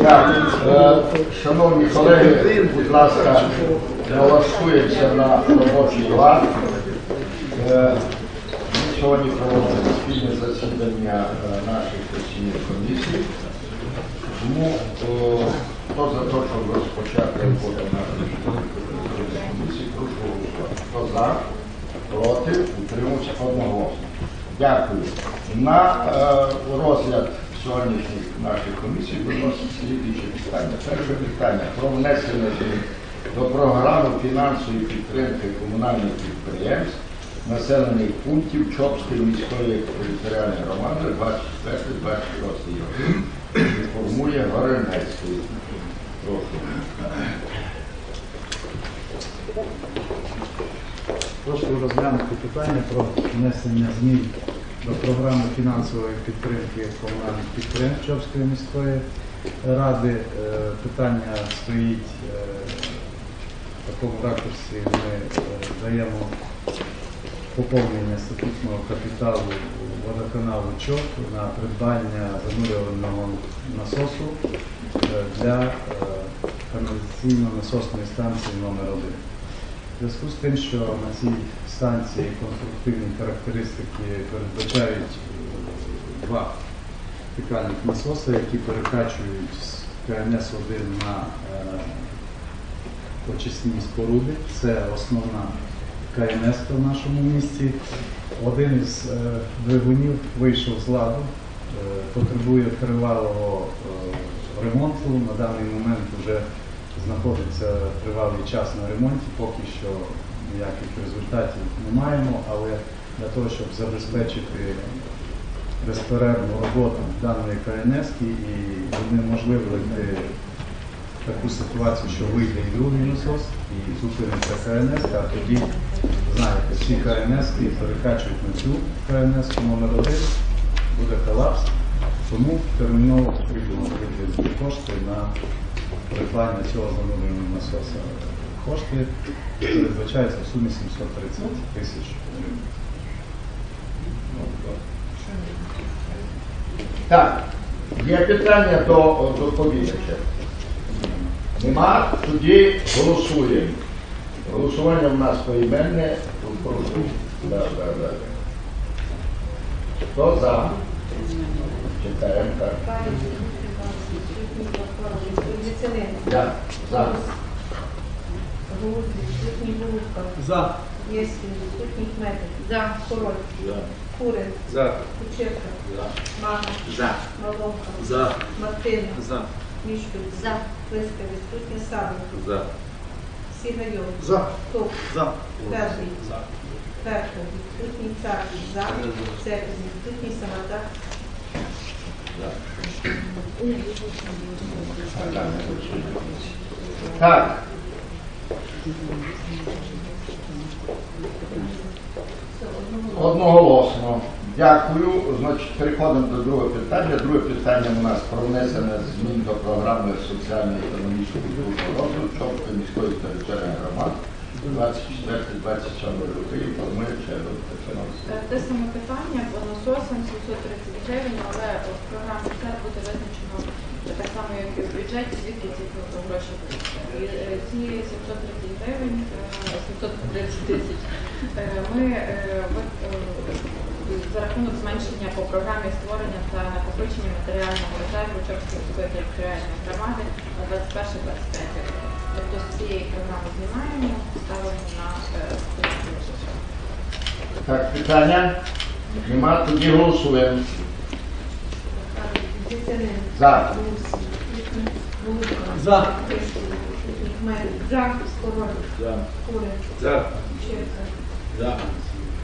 Е, шановні колеги, будь ласка, налаштуємося на робочий лад. Е, Ми сьогодні проводимо спільне засідання е, наших постійних комісій. Тому хто за те, щоб розпочати роботу нашої комісії, прошу голосувати. Хто за, проти, утримався одноголосно. Дякую. На розгляд сьогоднішніх наших комісій виносить слідуючі питання. Перше питання про внесення змін до програми фінансової підтримки комунальних підприємств населених пунктів Чопської міської територіальної громади 24-26 роки. Інформує Горенецький. Прошу. Прошу розглянути питання про внесення змін до програми фінансової підтримки комунальних підприємств Чопської міської ради. Е, Питання стоїть е, в такому ракурсі. Ми е, даємо поповнення статутного капіталу водоканалу ЧОП на придбання занурювального насосу для каналізаційно-насосної станції номер 1 в зв'язку з тим, що на цій станції конструктивні характеристики передбачають е, два фікальних насоси, які перекачують з КНС-1 на е, очисні споруди. Це основна КНС в нашому місті. Один із е, двигунів вийшов з ладу, потребує тривалого ремонту. На даний момент вже знаходиться тривалий час на ремонті, поки що ніяких результатів не маємо, але для того, щоб забезпечити безперервну роботу даної КНС і унеможливити таку ситуацію, що вийде і другий насос, і зупиниться КНС, а тоді, знаєте, всі КНС перекачують на цю КНС номер один, буде колапс, тому терміново потрібно кошти на придбання цього занурювального насоса. Кошти передбачаються в сумі 730 тисяч гривень. Так, є питання до доповідача. Нема, тоді голосуємо. Голосування в нас поіменне. Да, да, да. Хто за? Читаємо так. Я за. Відсутній Голубка. За. Єськін, відсутній Хметик. За. Король. Курин. За. Кучерка. Мама. За. Малонка. За. Мартина. За. Мішків. За. Лиска, відсутня Савенко. За. Сігайов. За. Топ. За. Перший. Перша. Відсутній Царків. За. Церків. Відсутній Самота. Так. Одноголосно. Дякую. Значить, переходимо до другого питання. Друге питання у нас про внесення змін до програми соціально-економічного розвитку Чопської міської територіальної громади 24-27 роки. Інформує Чедов Тетяна Е, Те саме питання по насосам 730 гривень, але в програмі це буде визначено так само, як і в бюджеті, звідки ці гроші будуть. Е, ці 730 гривень, е, 730 тисяч, е, ми е, е, за рахунок зменшення по програмі створення та накопичення матеріального резерву Чорської міської територіальної громади на 21-25 років. Тобто з цієї програми знімаємо, ставимо на е, Так, питання? Нема, тоді голосуємо. За. За. За. Король. За. Курин. За.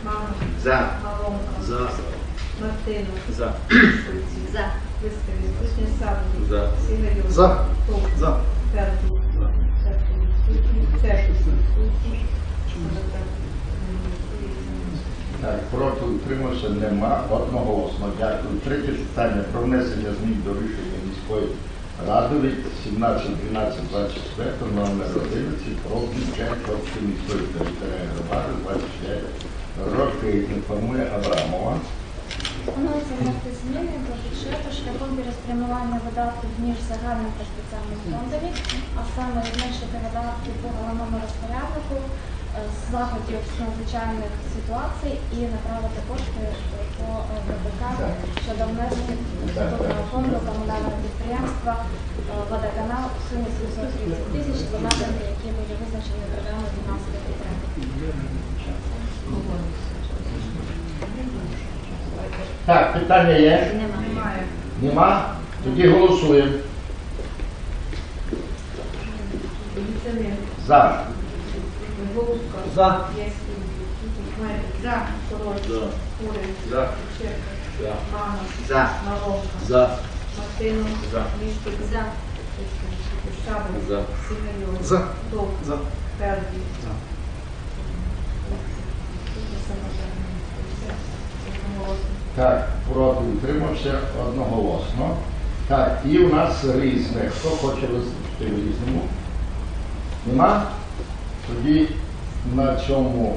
Мама. За. Малонка. За. Мартина. За. За. Лиска, відсутня Савенко. За. Сігайов. За. За. Перший. Так, проти утримався нема одноголосно. Дякую. Третє питання про внесення змін до рішення міської ради від 17.12.24 номер 11 про бюджет Чопської міської територіальної громади 25 роки. Інформує Абрамова. Пропонується внести зміни до бюджету шляхом переспрямування видатків між загальним та спеціальним фондами, а саме зменшити видатки по головному розпоряднику е, з заходів з надзвичайних ситуацій і направити кошти по е, ВПК щодо внесення статутного фонду комунального підприємства е, водоканал у сумі 730 тисяч за напрямки, які були визначені програмою фінансової підтримки. Так, питання є? Немає. Нема? Тоді голосуємо. За. За. За. Король. Курин. За. Черка. За. Мана. За. Маловка. За. Мартинов. За. Міщик. За. Шабин. За. Сигарьов. За. Довг. За. Пердій. За. Так, проти утримався одноголосно. Так, і у нас різне. Хто хоче виступити в різному? Нема? Тоді на цьому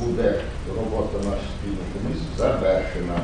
буде робота нашої спільної комісії завершена.